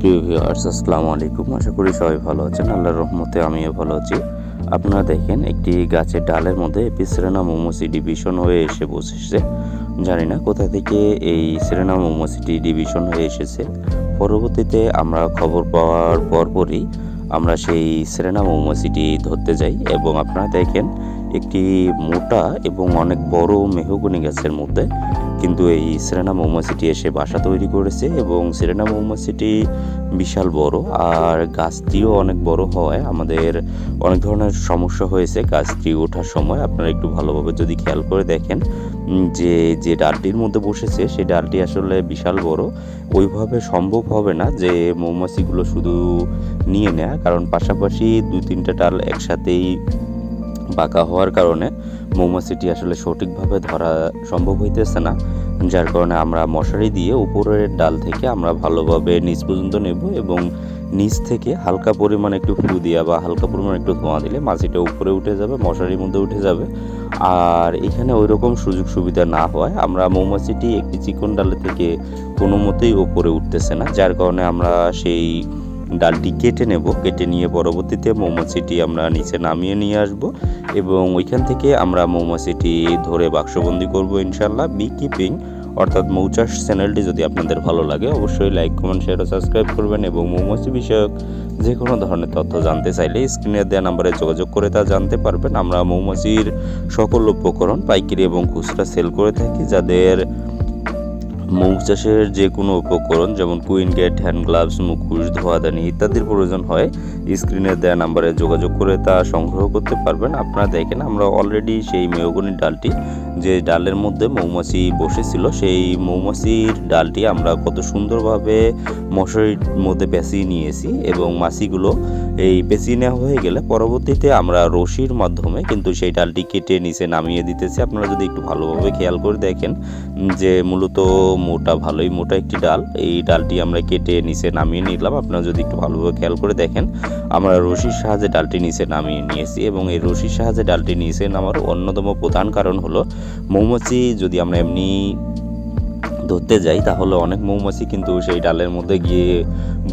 প্রিয় ভিউয়ার্স আসসালামু আলাইকুম। আশা করি সবাই ভালো আছেন। আল্লাহর রহমতে আমিও ভালো আছি। আপনারা দেখেন, একটি গাছের ডালের মধ্যে এপিসেরেনা মোমোসিটি ডিভিশন হয়ে এসে বসেছে। জানি না কোথা থেকে এই সেরেনা মোমোসিটি ডিভিশন হয়ে এসেছে। পরবর্তীতে আমরা খবর পাওয়ার পরপরই আমরা সেই সেরেনা মোমোসিটি ধরতে যাই এবং আপনারা দেখেন একটি মোটা এবং অনেক বড় মেহগুনি গাছের মধ্যে। কিন্তু এই সেরেনা মৌমাছিটি এসে বাসা তৈরি করেছে এবং সেরেনা মৌমাছিটি বিশাল বড় আর গাছটিও অনেক বড় হওয়ায় আমাদের অনেক ধরনের সমস্যা হয়েছে গাছটি ওঠার সময়। আপনারা একটু ভালোভাবে যদি খেয়াল করে দেখেন যে যে ডালটির মধ্যে বসেছে সেই ডালটি আসলে বিশাল বড়। ওইভাবে সম্ভব হবে না যে মৌমাছিগুলো শুধু নিয়ে নেয়া, কারণ পাশাপাশি দুই তিনটা ডাল একসাথেই বাঁকা হওয়ার কারণে মৌমাছিটি আসলে সঠিকভাবে ধরা সম্ভব হইতেছে না, যার কারণে আমরা মশারি দিয়ে উপরের ডাল থেকে আমরা ভালোভাবে নিচ পর্যন্ত নেব এবং নিচ থেকে হালকা পরিমাণে একটু ফু দিয়া বা হালকা পরিমাণে একটু ধোঁয়া দিলে মাছিটা উপরে উঠে যাবে, মশারির মধ্যে উঠে যাবে। আর এখানে ওই রকম সুযোগ সুবিধা না হওয়ায় আমরা মৌমাছিটি একটি চিকন ডালে থেকে কোনো মতেই ওপরে উঠতেছে না, যার কারণে আমরা সেই ডালটি কেটে নেব। কেটে নিয়ে পরবর্তীতে মৌমাছিটি আমরা নিচে নামিয়ে নিয়ে আসব এবং ওইখান থেকে আমরা মৌমাছিটি ধরে বাক্সবন্দি করব ইনশাল্লাহ বি কিপিং অর্থাৎ মৌচাষ চ্যানেলটি যদি আপনাদের ভালো লাগে অবশ্যই লাইক, কমেন্ট, শেয়ার ও সাবস্ক্রাইব করবেন এবং মৌমাছি বিষয়ক যে কোনো ধরনের তথ্য জানতে চাইলে স্ক্রিনে দেওয়া নাম্বারে যোগাযোগ করে তা জানতে পারবেন। আমরা মৌমাছির সকল উপকরণ, পাইকারি এবং খুচরা সেল করে থাকি, যাদের মৌ চাষের যে কোনো উপকরণ, যেমন কুইন গেট, হ্যান্ড গ্লাভস, মুখোশ, ধোয়াদানি ইত্যাদির প্রয়োজন হয়। স্ক্রিনে দেওয়া নাম্বারে যোগাযোগ করে তা সংগ্রহ করতে পারবেন। আপনারা দেখেন, আমরা অলরেডি সেই মেয়গনির ডালটি, যে ডালের মধ্যে মৌমাছি বসেছিল, সেই মৌমাছির ডালটি আমরা কত সুন্দরভাবে মশারির মধ্যে পেঁচিয়ে নিয়েছি এবং মাছিগুলো এই পেঁচিয়ে নেওয়া হয়ে গেলে পরবর্তীতে আমরা রশির মাধ্যমে কিন্তু সেই ডালটি কেটে নিচে নামিয়ে দিতেছি। আপনারা যদি একটু ভালোভাবে খেয়াল করে দেখেন, যে মূলত মোটা ভালোই মোটা একটি ডাল। এই ডালটি আমরা কেটে নিচে নামিয়ে নিলাম। আপনারা যদি একটু ভালোভাবে খেয়াল করে দেখেন, আমরা রশির সাহায্যে ডালটি নিচে নামিয়ে নিয়েছি এবং এই রশির সাহায্যে ডালটি নিচে নামার অন্যতম প্রধান কারণ হলো, মৌমাছি যদি আমরা এমনি ধরতে যাই, তাহলে অনেক মৌমাছি কিন্তু সেই ডালের মধ্যে গিয়ে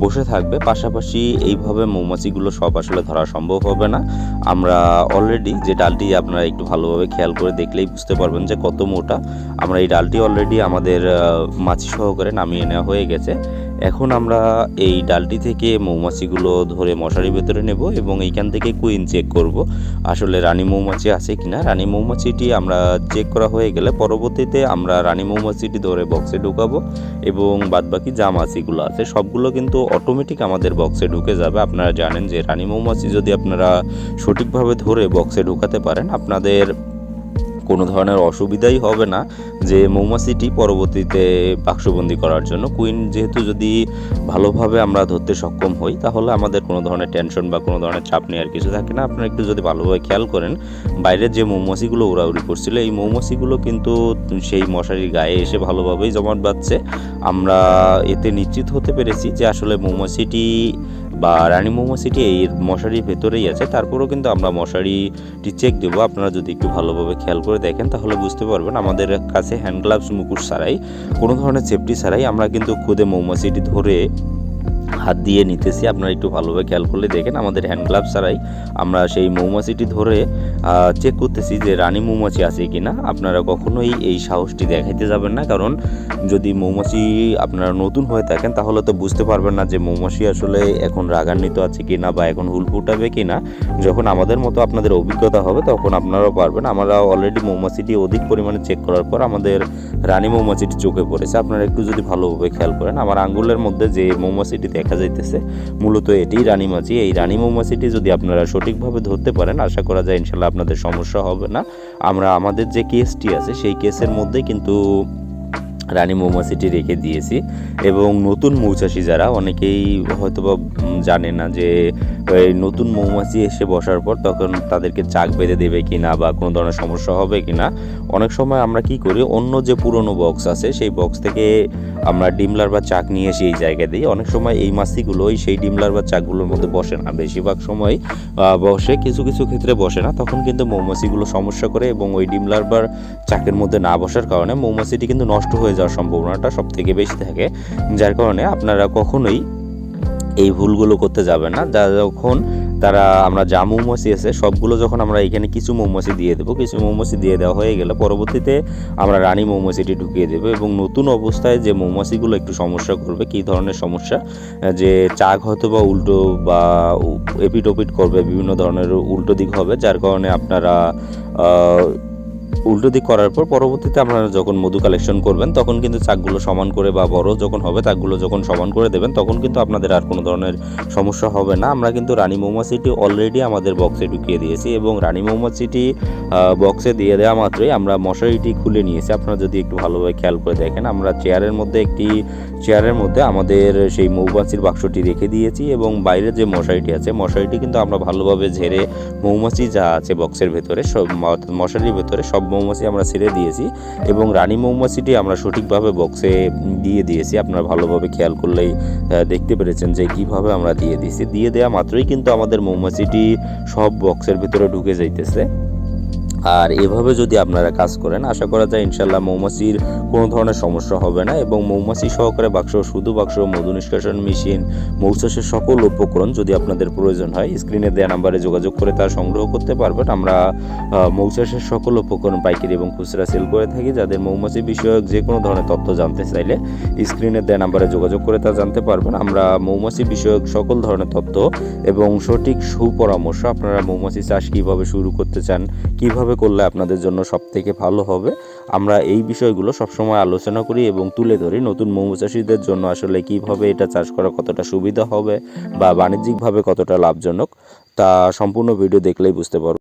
বসে থাকবে। পাশাপাশি এইভাবে মৌমাছিগুলো সব আসলে ধরা সম্ভব হবে না। আমরা অলরেডি যে ডালটি আপনারা একটু ভালোভাবে খেয়াল করে দেখলেই বুঝতে পারবেন যে কত মোটা। আমরা এই ডালটি অলরেডি আমাদের মাছি সহকারে নামিয়ে নেওয়া হয়ে গেছে। এখন আমরা এই ডালটি থেকে মৌমাছিগুলো ধরে মশারির ভেতরে নেব এবং এইখান থেকে কুইন চেক করব। আসলে রানী মৌমাছি আছে কিনা? রানী মৌমাছিটি আমরা চেক করা হয়ে গেলে পরবর্তীতে আমরা রানী মৌমাছিটি ধরে বক্সে ঢুকাবো এবং বাদবাকি যা মাছিগুলো আছে সবগুলো কিন্তু অটোমেটিক আমাদের বক্সে ঢুকে যাবে। আপনারা জানেন যে রানী মৌমাছি যদি আপনারা সঠিকভাবে ধরে বক্সে ঢুকাতে পারেন, আপনাদের কোনো ধরনের অসুবিধাই হবে না। যে মৌমাছিটি পরবর্তীতে বাক্সবন্দি করার জন্য। কুইন যেহেতু যদি ভালোভাবে আমরা ধরতে সক্ষম হই, তাহলে আমাদের কোনো ধরনের টেনশন বা কোনো ধরনের চাপ নেওয়ার কিছু থাকে না। আপনারা একটু যদি ভালোভাবে খেয়াল করেন, বাইরের যে মৌমাছিগুলো উড়াউড়ি করছিল, এই মৌমাছিগুলো কিন্তু সেই মশারির গায়ে এসে ভালোভাবেই জমাট বাঁধছে। আমরা এতে নিশ্চিত হতে পেরেছি যে আসলে মৌমাছিটি বা রানী মৌমাছিটি এই মশারির ভেতরেই আছে। তারপরেও কিন্তু আমরা মশারিটি চেক দেবো। আপনারা যদি একটু ভালোভাবে খেয়াল করে দেখেন, তাহলে বুঝতে পারবেন আমাদের কাছে হ্যান্ড গ্লাভস মুকুশ ছাড়াই কোনো ধরনের সেফটি ছাড়াই আমরা কিন্তু খুদে মৌমাছিটি ধরে হাত দিয়ে নিতেছি। আপনারা একটু ভালোভাবে খেয়াল করলে দেখেন আমাদের হ্যান্ড গ্লাভস ছাড়াই আমরা সেই মৌমাছিটি ধরে চেক করতেছি যে রানী মৌমাছি আছে কি না আপনারা কখনোই এই সাহসটি দেখাইতে যাবেন না, কারণ যদি মৌমাছি আপনারা নতুন হয়ে থাকেন, তাহলে তো বুঝতে পারবেন না যে মৌমাছি আসলে এখন রাগান্বিত আছে কি না বা এখন হুল ফুটাবে কি না যখন আমাদের মতো আপনাদের অভিজ্ঞতা হবে, তখন আপনারাও পারবেন। আমরা অলরেডি মৌমাছিটি অধিক পরিমাণে চেক করার পর আমাদের রানী মৌমাছিটি চোখে পড়েছে। আপনারা একটু যদি ভালোভাবে খেয়াল করেন, আমার আঙ্গুলের মধ্যে যে মৌমাছিটি দেখা যাইতেছে। মূলত এটি রানী মাছি এই রানী মৌমাছিটি যদি আপনারা সঠিকভাবে ধরতে পারেন, আশা করা যায় ইনশাল্লাহ আপনাদের সমস্যা হবে না। আমরা, আমাদের যে কেসটি আছে, সেই কেসের মধ্যে কিন্তু রানী মৌমাছিটি রেখে দিয়েছি। এবং নতুন মৌচাষি যারা, অনেকেই হয়তো বা জানে না যে নতুন মৌমাছি এসে বসার পর তখন তাদেরকে চাক বেঁধে দেবে কি না বা কোনো ধরনের সমস্যা হবে কি না অনেক সময় আমরা কি করি, অন্য যে পুরনো বক্স আছে, সেই বক্স থেকে আমরা ডিমলার বা চাক নিয়ে এসে এই জায়গায় দিই। অনেক সময় এই মাছিগুলোই সেই ডিমলার বা চাকগুলোর মধ্যে বসে না। বেশিরভাগ সময় বসে, কিছু কিছু ক্ষেত্রে বসে না। তখন কিন্তু মৌমাছিগুলো সমস্যা করে এবং ওই ডিমলার বা চাকের মধ্যে না বসার কারণে মৌমাছিটি কিন্তু নষ্ট হয়ে যাওয়ার সম্ভাবনাটা সব থেকে বেশি থাকে, যার কারণে আপনারা কখনোই এই ভুলগুলো করতে যাবে না। যা যখন তারা আমরা যা মৌমাছি আছে, সবগুলো যখন আমরা এখানে কিছু মৌমাছি দিয়ে দেবো, কিছু মৌমাছি দিয়ে দেওয়া হয়ে গেলে পরবর্তীতে আমরা রানী মৌমাছিটি ঢুকিয়ে দেবো এবং নতুন অবস্থায় যে মৌমাছিগুলো একটু সমস্যা করবে, কী ধরনের সমস্যা, যে চাক হয়তো বা উল্টো বা এপিট ওপিট করবে, বিভিন্ন ধরনের উল্টো দিক হবে, যার কারণে আপনারা উল্টো দিক করার পর পরবর্তীতে আপনারা যখন মধু কালেকশন করবেন, তখন কিন্তু চাকগুলো সমান করে বা বড় যখন হবে, চাকগুলো যখন সমান করে দেবেন, তখন কিন্তু আপনাদের আর কোনো ধরনের সমস্যা হবে না। আমরা কিন্তু রানী মৌমাছিটি অলরেডি আমাদের বক্সে ঢুকিয়ে দিয়েছি এবং রানী মৌমাছিটি বক্সে দিয়ে দেওয়া মাত্রই আমরা মশারিটি খুলে নিয়েছি। আপনারা যদি একটু ভালোভাবে খেয়াল করে দেখেন, আমরা চেয়ারের মধ্যে একটি চেয়ারের মধ্যে আমাদের সেই মৌমাছির বাক্সটি রেখে দিয়েছি এবং বাইরে যে মশারিটি আছে, মশারিটি কিন্তু আমরা ভালোভাবে ঝেড়ে মৌমাছি যা আছে বক্সের ভেতরে, সব মশারির ভেতরে সব মৌমাছি আমরা ছেড়ে দিয়েছি এবং রানী মৌমাছিটি আমরা সঠিকভাবে বক্সে দিয়ে দিয়েছি। আপনারা ভালোভাবে খেয়াল করলেই দেখতে পেরেছেন যে কীভাবে আমরা দিয়ে দিয়েছি। দিয়ে দেওয়া মাত্রই কিন্তু আমাদের মৌমাছিটি সব বক্সের ভিতরে ঢুকে যাইতেছে। আর এভাবে যদি আপনারা কাজ করেন, আশা করা যায় ইনশাল্লাহ মৌমাছির কোনো ধরনের সমস্যা হবে না এবং মৌমাছি সহকারে বাক্স, শুধু বাক্স, মধু নিষ্কাশন মেশিন, মৌচাষের সকল উপকরণ যদি আপনাদের প্রয়োজন হয়, স্ক্রিনে দেওয়া নাম্বারে যোগাযোগ করে তা সংগ্রহ করতে পারবেন। আমরা মৌচাষের সকল উপকরণ পাইকারি এবং খুচরা সেল করে থাকি। যাদের মৌমাছি বিষয়ক যে কোনো ধরনের তথ্য জানতে চাইলে স্ক্রিনে দেওয়া নাম্বারে যোগাযোগ করে তা জানতে পারবেন। আমরা মৌমাছি বিষয়ক সকল ধরনের তথ্য এবং সঠিক সুপরামর্শ আপনারা মৌমাছি চাষ কীভাবে শুরু করতে চান, কীভাবে করলে আপনাদের জন্য সব থেকে ভালো হবে, আমরা এই বিষয়গুলো সবসময় আলোচনা করি এবং তুলে ধরি নতুন মৌচাষীদের জন্য আসলে কীভাবে এটা চাষ করা কতটা সুবিধা হবে বা বাণিজ্যিকভাবে কতটা লাভজনক, তা সম্পূর্ণ ভিডিও দেখলেই বুঝতে পারব